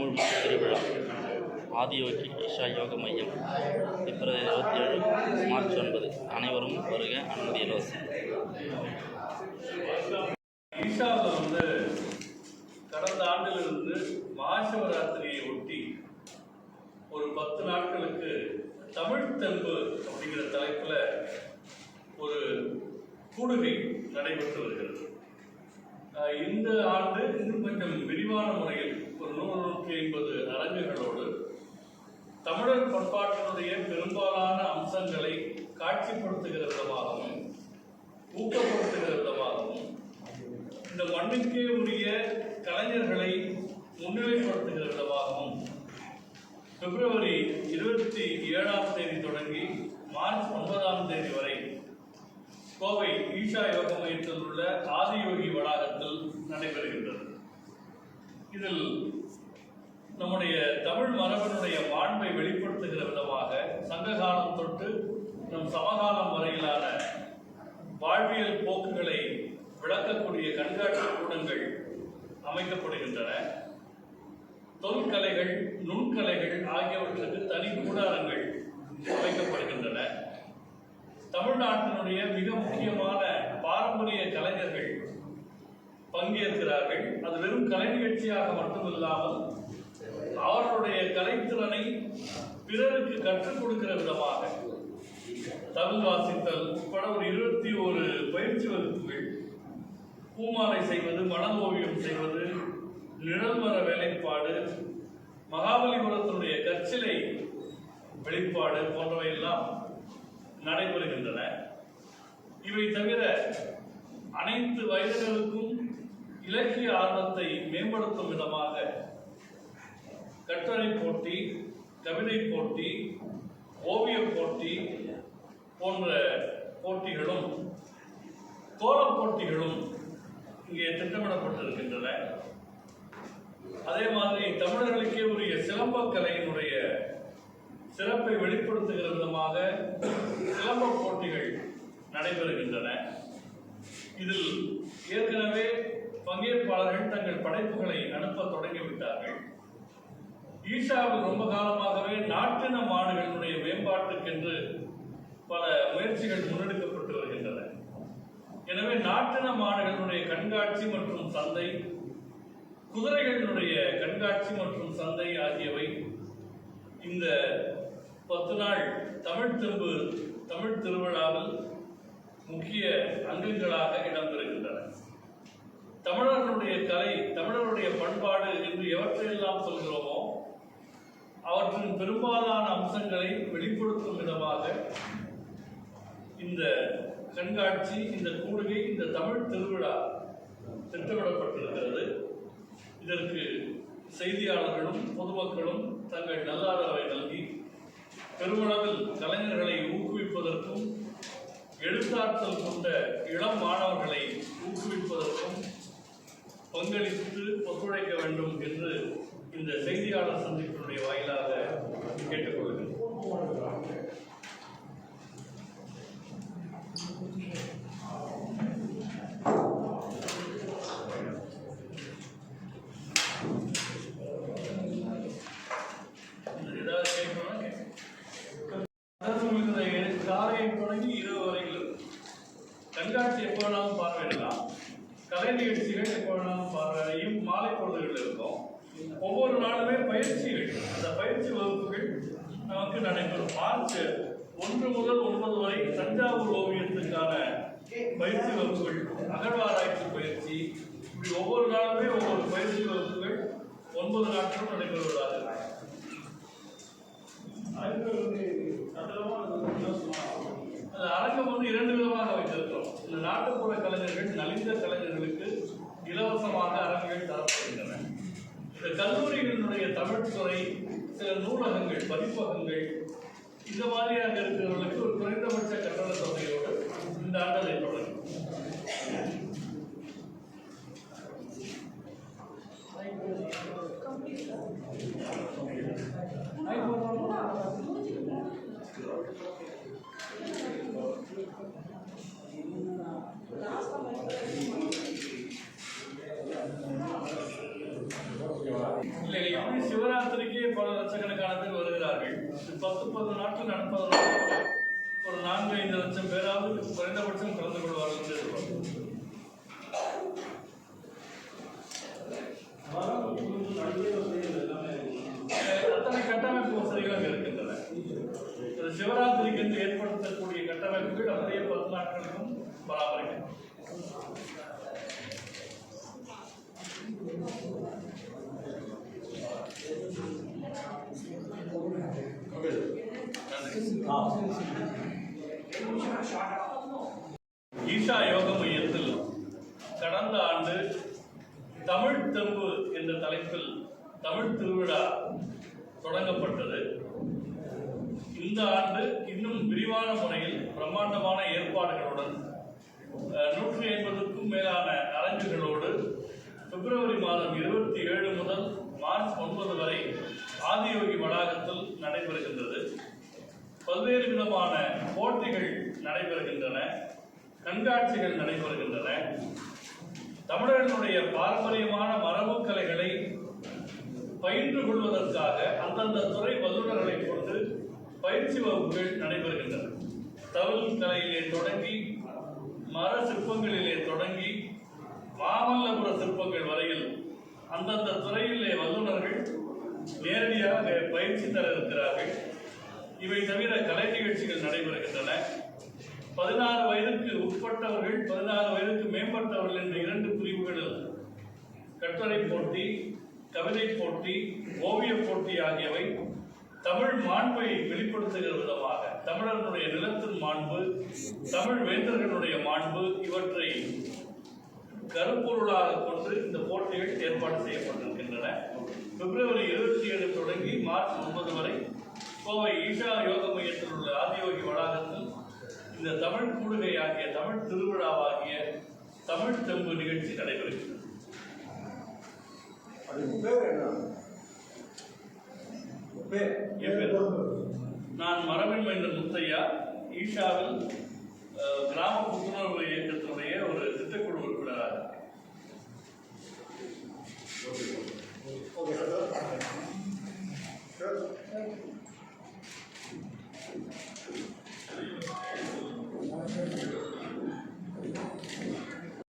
தமிழ் திருவிழா ஆதியோகி ஈஷா யோக மையம் பிப்ரவரி இருபத்தி ஏழு மார்ச் ஒன்பது. அனைவரும் வருக அனுமதி இலவசம் ஈஷாவில் வந்து கடந்த ஆண்டிலிருந்து மகாசிவராத்திரியை ஒட்டி ஒரு பத்து நாட்களுக்கு தமிழ் தெம்பு அப்படிங்கிற தலைப்பில் ஒரு கூடுகை நடைபெற்று வருகிறது. இந்த ஆண்டு இன்னும் கொஞ்சம் விரிவான முறையில் ஒரு நூறு நூற்றி ஐம்பது அரங்குகளோடு தமிழர் பண்பாட்டினுடைய பெரும்பாலான அம்சங்களை காட்சிப்படுத்துகிற விதமாகவும் ஊக்கப்படுத்துகிற விதமாகவும் இந்த மண்ணுக்கே உரிய கலைஞர்களை முன்னிலைப்படுத்துகிற விதமாகவும் பிப்ரவரி இருபத்தி ஏழாம் தேதி தொடங்கி மார்ச் ஒன்பதாம் தேதி வரை கோவை ஈஷா யோக மையத்தில் உள்ள ஆதியோகி வளாகத்தில் நடைபெறுகின்றது. இதில் நம்முடைய தமிழ் மரபினுடைய மாண்பை வெளிப்படுத்துகிற விதமாக சங்ககாலம் தொட்டு நம் சமகாலம் வரையிலான வாழ்வியல் போக்குகளை விளக்கக்கூடிய கண்காட்சி கூடங்கள் அமைக்கப்படுகின்றன. தொல்கலைகள் நுண்கலைகள் ஆகியவற்றுக்கு தனி கூடாரங்கள் அமைக்கப்படுகின்றன. தமிழ்நாட்டினுடைய மிக முக்கியமான பாரம்பரிய கலைஞர்கள் பங்கேற்கிறார்கள். அது வெறும் கலை நிகழ்ச்சியாக மட்டுமில்லாமல் அவர்களுடைய கலைத்திறனை பிறருக்கு கற்றுக் கொடுக்கிற விதமாக தமிழ் வாசித்தல் உட்பட ஒரு இருபத்தி ஒரு பயிற்சி வகுப்புகள். பூமாலை செய்வது மன ஓவியம் செய்வது நிழல்மர வேலைப்பாடு மகாபலிபுரத்தினுடைய கற்சிலை வெளிப்பாடு போன்றவையெல்லாம் நடைபெறுகின்றன. இவை தவிர அனைத்து வயதினருக்கும் இலக்கிய ஆர்வத்தை மேம்படுத்தும் விதமாக கட்டுரை போட்டி கவிதை போட்டி ஓவியப் போட்டி போன்ற போட்டிகளும் கோலப் போட்டிகளும் இங்கே திட்டமிடப்பட்டிருக்கின்றன. அதே மாதிரி தமிழர்களுக்கே உரிய சிலம்பக்கலையினுடைய சிறப்பை வெளிப்படுத்துகிற விதமாக சிலம்ப போட்டிகள் நடைபெறுகின்றன. இதில் ஏற்கனவே பங்கேற்பாளர்கள் தங்கள் படைப்புகளை அனுப்ப தொடங்கிவிட்டார்கள். ஈஷாவில் ரொம்ப காலமாகவே நாட்டின மாடுகளினுடைய மேம்பாட்டுக்கென்று பல முயற்சிகள் முன்னெடுக்கப்பட்டு வருகின்றன. எனவே நாட்டின மாடுகளுடைய கண்காட்சி மற்றும் சந்தை குதிரைகளினுடைய கண்காட்சி மற்றும் சந்தை ஆகியவை இந்த பத்து நாள் தமிழ் திரும்பு தமிழ் திருவிழாவில் முக்கிய அங்கங்களாக இடம்பெறுகின்றன. தமிழர்களுடைய கலை தமிழருடைய பண்பாடு என்று எவற்றையெல்லாம் சொல்கிறோமோ அவற்றின் பெரும்பாலான அம்சங்களை வெளிப்படுத்தும் விதமாக இந்த கண்காட்சி இந்த கூடுகை இந்த தமிழ் திருவிழா திட்டமிடப்பட்டிருக்கிறது. இதற்கு செய்தியாளர்களும் பொதுமக்களும் தங்கள் நல்லாதரவை நல்கி பெருமளவில் கலைஞர்களை ஊக்குவிப்பதற்கும் எழுத்தாற்றல் கொண்ட இளம் மாணவர்களை ஊக்குவிப்பதற்கும் பங்களித்து ஒத்துழைக்க வேண்டும் என்று இந்த செய்தியாளர் சந்திப்பினுடைய வாயிலாக கேட்டுக்கொள்கிறேன் ஏதாவது கேட்கணும்னா கேட்க அதாவது உங்களுக்கு இந்த காலை தொடங்கி இரவு வரையில் இருக்கும். கண்காட்சி எப்போ வேணாலும் பார்வையிடலாம். கலை நிகழ்ச்சிகள் எப்போ வேணாலும் பார்வையும் மாலை பொழுதுகள் இருக்கும். ஒவ்வொரு நாளுமே பயிற்சிகள். அந்த பயிற்சி வகுப்புகள் நமக்கு நடைபெறும். மார்ச் ஒன்று முதல் ஒன்பது வரை தஞ்சாவூர் ஓவியத்துக்கான பயிற்சி வகுப்புகள் அகழ்வாராய்ச்சி பயிற்சி. இப்படி ஒவ்வொரு நாளுமே ஒவ்வொரு பயிற்சி வகுப்புகள் ஒன்பது நாட்களும் நடைபெறுவதாக இருக்கும். அந்த அரங்கம் வந்து இரண்டு விதமாக வைத்திருக்கிறோம். இந்த நாட்டுப்புற கலைஞர்கள் நலிந்த கலைஞர்களுக்கு இலவசமாக அரங்குகள் தரப்படுகின்றன. இந்த கல்லூரிகளினுடைய தமிழ் துறை சில நூலகங்கள் பதிப்பகங்கள் இந்த மாதிரியாக இருக்கிறவர்களுக்கு ஒரு குறைந்தபட்ச கட்டண தொகையோடு இந்த ஆண்டதை தொடரும் ஐபோன் இல்லை சிவராத்திரிக்கு பல லட்சக்கணக்கான பேர் வருகிறார்கள் பத்து பத்து நாட்கள் நடப்பதனால் ஒரு நான்கு ஐந்து லட்சம் பேராவது குறைந்தபட்சம் கலந்து கொள்வார்கள் என்று ஈஷா யோக மையத்தில் கடந்த ஆண்டு தமிழ் தெம்பு என்ற தலைப்பில் தமிழ் திருவிழா தொடங்கப்பட்டது. இந்த ஆண்டு இன்னும் விரிவான முறையில் பிரம்மாண்டமான ஏற்பாடுகளுடன் நூற்றி ஐம்பதுக்கும் மேலான அரங்குகளோடு பிப்ரவரி மாதம் இருபத்தி ஏழு முதல் மார்ச் ஒன்பது வரை ஆதியோகி வளாகத்தில் நடைபெறுகின்றது. பல்வேறு விதமான போட்டிகள் நடைபெறுகின்றன கண்காட்சிகள் நடைபெறுகின்றன. தமிழர்களுடைய பாரம்பரியமான மரபு கலைகளை பயின்று கொள்வதற்காக அந்தந்த துறை வல்லுநர்களை கொண்டு பயிற்சி வகுப்புகள் நடைபெறுகின்றன. தவில் கலையிலே தொடங்கி மர சிற்பங்களிலே தொடங்கி மாமல்லபுர சிற்பங்கள் வரையில் அந்தந்த துறையிலே வல்லுநர்கள் நேரடியாக பயிற்சி தர இருக்கிறார்கள். இவை தவிர கலை நிகழ்ச்சிகள் நடைபெறுகின்றன. பதினாறு வயதுக்கு உட்பட்டவர்கள் பதினாறு வயதுக்கு மேம்பட்டவர்கள் என்ற இரண்டு பிரிவுகளில் கட்டுரை போட்டி கவிதை போட்டி ஓவிய போட்டி ஆகியவை தமிழ் மாண்பை வெளிப்படுத்துகிற விதமாக தமிழர்களுடைய நிலத்தின் மாண்பு தமிழ் வேந்தர்களுடைய மாண்பு இவற்றை கருப்பொருளாக கொண்டு இந்த போட்டிகள் ஏற்பாடு செய்யப்பட்டிருக்கின்றன. பிப்ரவரி இருபத்தி ஏழு தொடங்கி மார்ச் ஒன்பது வரை கோவை ஈஷா யோக மையத்தில் உள்ள ஆதியோகி வளாகத்தில் இந்த தமிழ் கூடுகை ஆகிய தமிழ் திருவிழாவாகிய தமிழ் தெம்பு நிகழ்ச்சி நடைபெறுகிறது. நான் மரபின் மைந்தர் முத்தையா ஈஷாவில் கிராம புத்துணர்வு இயக்கத்தினுடைய ஒரு திட்டக்குழு